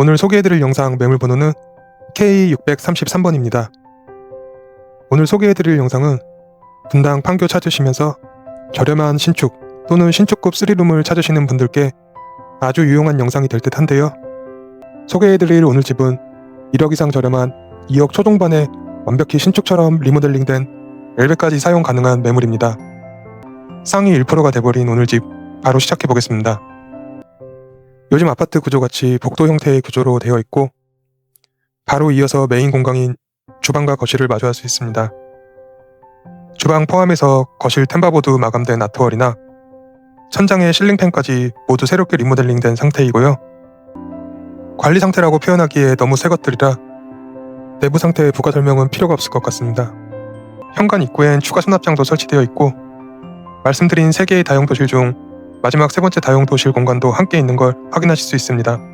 오늘 소개해드릴 영상 매물 번호는 K633번입니다. 오늘 소개해드릴 영상은 분당 판교 찾으시면서 저렴한 신축 또는 신축급 3룸을 찾으시는 분들께 아주 유용한 영상이 될 듯 한데요. 소개해드릴 오늘 집은 1억 이상 저렴한 2억 초중반에 완벽히 신축처럼 리모델링된 엘베까지 사용 가능한 매물입니다. 상위 1%가 돼버린 오늘 집 바로 시작해보겠습니다. 요즘 아파트 구조같이 복도 형태의 구조로 되어 있고 바로 이어서 메인 공간인 주방과 거실을 마주할 수 있습니다. 주방 포함해서 거실 템바보드 마감된 아트월이나 천장에 실링팬까지 모두 새롭게 리모델링된 상태이고요. 관리 상태라고 표현하기에 너무 새 것들이라 내부 상태 부가 설명은 필요가 없을 것 같습니다. 현관 입구엔 추가 수납장도 설치되어 있고 말씀드린 3개의 다용 도실 중 마지막 세 번째 다용 도실 공간도 함께 있는 걸 확인하실 수 있습니다.